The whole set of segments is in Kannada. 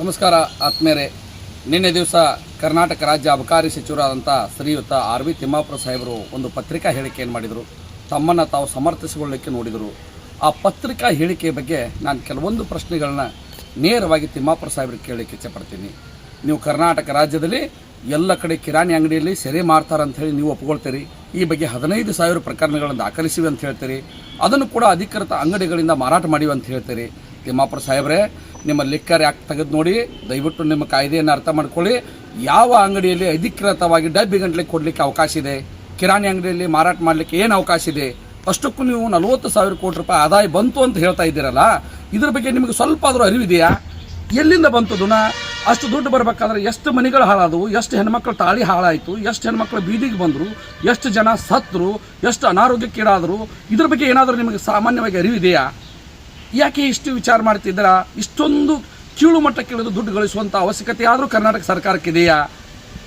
ನಮಸ್ಕಾರ ಆತ್ಮೇರೆ ನಿನ್ನೆ ದಿವಸ ಕರ್ನಾಟಕ ರಾಜ್ಯ ಅಬಕಾರಿ ಸಚಿವರಾದಂಥ ಶ್ರೀಯುತ ಆರ್ ವಿ ತಿಮ್ಮಾಪುರ ಸಾಹೇಬರು ಒಂದು ಪತ್ರಿಕಾ ಹೇಳಿಕೆಯನ್ನು ಮಾಡಿದರು. ತಮ್ಮನ್ನು ತಾವು ಸಮರ್ಥಿಸಿಕೊಳ್ಳಲಿಕ್ಕೆ ನೋಡಿದರು. ಆ ಪತ್ರಿಕಾ ಹೇಳಿಕೆ ಬಗ್ಗೆ ನಾನು ಕೆಲವೊಂದು ಪ್ರಶ್ನೆಗಳನ್ನ ನೇರವಾಗಿ ತಿಮ್ಮಾಪುರ ಸಾಹೇಬರಿಗೆ ಕೇಳಲಿಕ್ಕೆ ಇಚ್ಛೆಪಡ್ತೀನಿ ನೀವು ಕರ್ನಾಟಕ ರಾಜ್ಯದಲ್ಲಿ ಎಲ್ಲ ಕಡೆ ಕಿರಾಣಿ ಅಂಗಡಿಯಲ್ಲಿ ಸೆರೆ ಮಾರ್ತಾರ ಅಂತ ಹೇಳಿ ನೀವು ಒಪ್ಕೊಳ್ತೀರಿ. ಈ ಬಗ್ಗೆ ಹದಿನೈದು ಸಾವಿರ ಪ್ರಕರಣಗಳನ್ನು ದಾಖಲಿಸಿವೆ ಅಂತ ಹೇಳ್ತೀರಿ. ಅದನ್ನು ಕೂಡ ಅಧಿಕೃತ ಅಂಗಡಿಗಳಿಂದ ಮಾರಾಟ ಮಾಡಿವೆ ಅಂತ ಹೇಳ್ತೀರಿ. ತಿಮ್ಮಾಪುರ ಸಾಹೇಬ್ರೆ ನಿಮ್ಮ ಲೆಕ್ಕರ್ ಯಾಕೆ ತೆಗೆದು ನೋಡಿ, ದಯವಿಟ್ಟು ನಿಮ್ಮ ಕಾಯ್ದೆಯನ್ನು ಅರ್ಥ ಮಾಡ್ಕೊಳ್ಳಿ. ಯಾವ ಅಂಗಡಿಯಲ್ಲಿ ಅಧಿಕೃತವಾಗಿ ಡಬ್ಬಿ ಗಂಟಲೆ ಕೊಡಲಿಕ್ಕೆ ಅವಕಾಶ ಇದೆ? ಕಿರಾಣಿ ಅಂಗಡಿಯಲ್ಲಿ ಮಾರಾಟ ಮಾಡಲಿಕ್ಕೆ ಏನು ಅವಕಾಶ ಇದೆ? ಅಷ್ಟಕ್ಕೂ ನೀವು ನಲವತ್ತು ಸಾವಿರ ಕೋಟಿ ರೂಪಾಯಿ ಆದಾಯ ಬಂತು ಅಂತ ಹೇಳ್ತಾ ಇದ್ದೀರಲ್ಲ, ಇದ್ರ ಬಗ್ಗೆ ನಿಮಗೆ ಸ್ವಲ್ಪ ಆದರೂ ಅರಿವಿದೆಯಾ? ಎಲ್ಲಿಂದ ಬಂತು ದುನ? ಅಷ್ಟು ದುಡ್ಡು ಬರಬೇಕಾದ್ರೆ ಎಷ್ಟು ಮನೆಗಳು ಹಾಳಾದವು? ಎಷ್ಟು ಹೆಣ್ಮಕ್ಳು ತಾಳಿ ಹಾಳಾಯಿತು? ಎಷ್ಟು ಹೆಣ್ಮಕ್ಳು ಬೀದಿಗೆ ಬಂದರು? ಎಷ್ಟು ಜನ ಸತ್ತರು ಎಷ್ಟು ಅನಾರೋಗ್ಯಕ್ಕೀಡಾದರು? ಇದ್ರ ಬಗ್ಗೆ ಏನಾದರೂ ನಿಮಗೆ ಸಾಮಾನ್ಯವಾಗಿ ಅರಿವಿದೆಯಾ? ಯಾಕೆ ಇಷ್ಟು ವಿಚಾರ ಮಾಡ್ತಿದ್ದೀರಾ? ಇಷ್ಟೊಂದು ಕೀಳು ಮಟ್ಟಕ್ಕೆ ಇಳಿದು ದುಡ್ಡು ಗಳಿಸುವಂಥ ಅವಶ್ಯಕತೆ ಆದರೂ ಕರ್ನಾಟಕ ಸರ್ಕಾರಕ್ಕಿದೆಯಾ?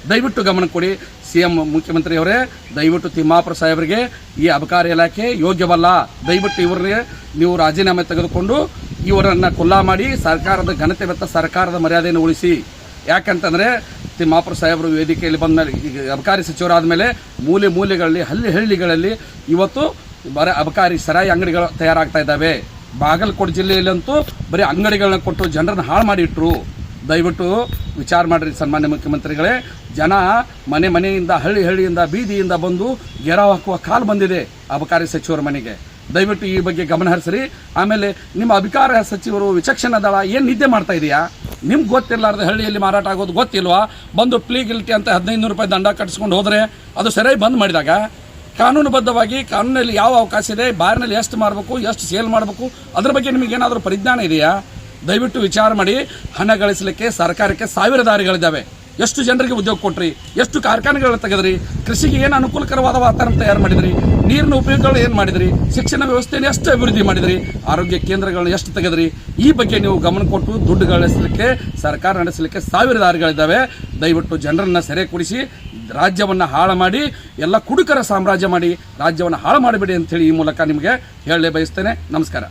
ದಯವಿಟ್ಟು ಗಮನ ಕೊಡಿ. ಸಿ ಎಂ ಮುಖ್ಯಮಂತ್ರಿಯವರೇ, ದಯವಿಟ್ಟು ತಿಮ್ಮಾಪುರ ಸಾಹೇಬರಿಗೆ ಈ ಅಬಕಾರಿ ಇಲಾಖೆ ಯೋಗ್ಯವಲ್ಲ. ದಯವಿಟ್ಟು ಇವರಿಗೆ ನೀವು ರಾಜೀನಾಮೆ ತೆಗೆದುಕೊಂಡು ಇವರನ್ನು ಕೊಲ್ಲಾ ಮಾಡಿ ಸರ್ಕಾರದ ಘನತೆ ಮತ್ತು ಸರ್ಕಾರದ ಮರ್ಯಾದೆಯನ್ನು ಉಳಿಸಿ. ಯಾಕಂತಂದರೆ ತಿಮ್ಮಾಪುರ ಸಾಹೇಬರು ವೇದಿಕೆಯಲ್ಲಿ ಬಂದ ಈಗ ಅಬಕಾರಿ ಸಚಿವರಾದ ಮೇಲೆ ಮೂಲೆ ಮೂಲೆಗಳಲ್ಲಿ, ಹಳ್ಳಿ ಹಳ್ಳಿಗಳಲ್ಲಿ ಇವತ್ತು ಬರ ಅಬಕಾರಿ ಸರಾಯಿ ಅಂಗಡಿಗಳು ತಯಾರಾಗ್ತಾ ಇದ್ದಾವೆ. ಬಾಗಲಕೋಟೆ ಜಿಲ್ಲೆಯಲ್ಲಂತೂ ಬರೀ ಅಂಗಡಿಗಳನ್ನ ಕೊಟ್ಟು ಜನರನ್ನು ಹಾಳು ಮಾಡಿಟ್ರು. ದಯವಿಟ್ಟು ವಿಚಾರ ಮಾಡಿರಿ ಸನ್ಮಾನ್ಯ ಮುಖ್ಯಮಂತ್ರಿಗಳೇ. ಜನ ಮನೆ ಮನೆಯಿಂದ, ಹಳ್ಳಿ ಹಳ್ಳಿಯಿಂದ, ಬೀದಿಯಿಂದ ಬಂದು ಗೆರಾವ್ ಹಾಕುವ ಕಾಲು ಬಂದಿದೆ ಅಬಕಾರಿ ಸಚಿವರ ಮನೆಗೆ. ದಯವಿಟ್ಟು ಈ ಬಗ್ಗೆ ಗಮನ ಹರಿಸ್ರಿ. ಆಮೇಲೆ ನಿಮ್ಮ ಅಧಿಕಾರ ಸಚಿವರು ವಿಚಕ್ಷಣ ದಳ ಏನು ನಿದ್ದೆ ಮಾಡ್ತಾ ಇದೆಯಾ? ನಿಮ್ಗೆ ಗೊತ್ತಿರಲಾರ್ದ ಹಳ್ಳಿಯಲ್ಲಿ ಮಾರಾಟ ಆಗೋದು ಗೊತ್ತಿಲ್ವಾ? ಬಂದು ಪ್ಲೀ ಗಿಲ್ಟಿ ಅಂತ ಹದಿನೈದು ನೂರು ರೂಪಾಯಿ ದಂಡ ಕಟ್ಟಿಸ್ಕೊಂಡು ಹೋದರೆ ಅದು ಸರಿಯಾಗಿ ಬಂದ್ ಮಾಡಿದಾಗ? ಕಾನೂನುಬದ್ಧವಾಗಿ ಕಾನೂನಲ್ಲಿ ಯಾವ ಅವಕಾಶ ಇದೆ, ಬಾರಿನಲ್ಲಿ ಎಷ್ಟು ಮಾಡಬೇಕು ಎಷ್ಟು ಸೇಲ್ ಮಾಡಬೇಕು, ಅದ್ರ ಬಗ್ಗೆ ನಿಮಗೆ ಏನಾದರೂ ಪರಿಜ್ಞಾನ ಇದೆಯಾ? ದಯವಿಟ್ಟು ವಿಚಾರ ಮಾಡಿ, ಹಣ ಗಳಿಸಲಿಕ್ಕೆ, ಸರ್ಕಾರಕ್ಕೆ ಸಾವಿರ ದಾರಿಗಳಿದ್ದಾವೆ. ಎಷ್ಟು ಜನರಿಗೆ ಉದ್ಯೋಗ ಕೊಟ್ರಿ? ಎಷ್ಟು ಕಾರ್ಖಾನೆಗಳನ್ನ ತೆಗೆದ್ರಿ? ಕೃಷಿಗೆ ಏನು ಅನುಕೂಲಕರವಾದ ವಾತಾವರಣ ತಯಾರು ಮಾಡಿದ್ರಿ? ನೀರಿನ ಉಪಯೋಗಗಳು ಏನು ಮಾಡಿದ್ರಿ? ಶಿಕ್ಷಣ ವ್ಯವಸ್ಥೆಯನ್ನು ಎಷ್ಟು ಅಭಿವೃದ್ಧಿ ಮಾಡಿದ್ರಿ? ಆರೋಗ್ಯ ಕೇಂದ್ರಗಳನ್ನ ಎಷ್ಟು ತೆಗೆದ್ರಿ? ಈ ಬಗ್ಗೆ ನೀವು ಗಮನ ಕೊಟ್ಟು ದುಡ್ಡು ಗಳಿಸಲಿಕ್ಕೆ ಸರ್ಕಾರ ನಡೆಸಲಿಕ್ಕೆ ಸಾವಿರ ದಾರಿಗಳಿದ್ದಾವೆ ದಯವಿಟ್ಟು ಜನರನ್ನು ಸೆರೆ ಕುಡಿಸಿ ರಾಜ್ಯವನ್ನು ಹಾಳು ಮಾಡಿ, ಎಲ್ಲ ಕುಡುಕರ ಸಾಮ್ರಾಜ್ಯ ಮಾಡಿ, ರಾಜ್ಯವನ್ನು ಹಾಳು ಮಾಡಿಬಿಡಿ ಅಂತೇಳಿ ಈ ಮೂಲಕ ನಿಮಗೆ ಹೇಳಲೇ ಬಯಸ್ತೇನೆ. ನಮಸ್ಕಾರ.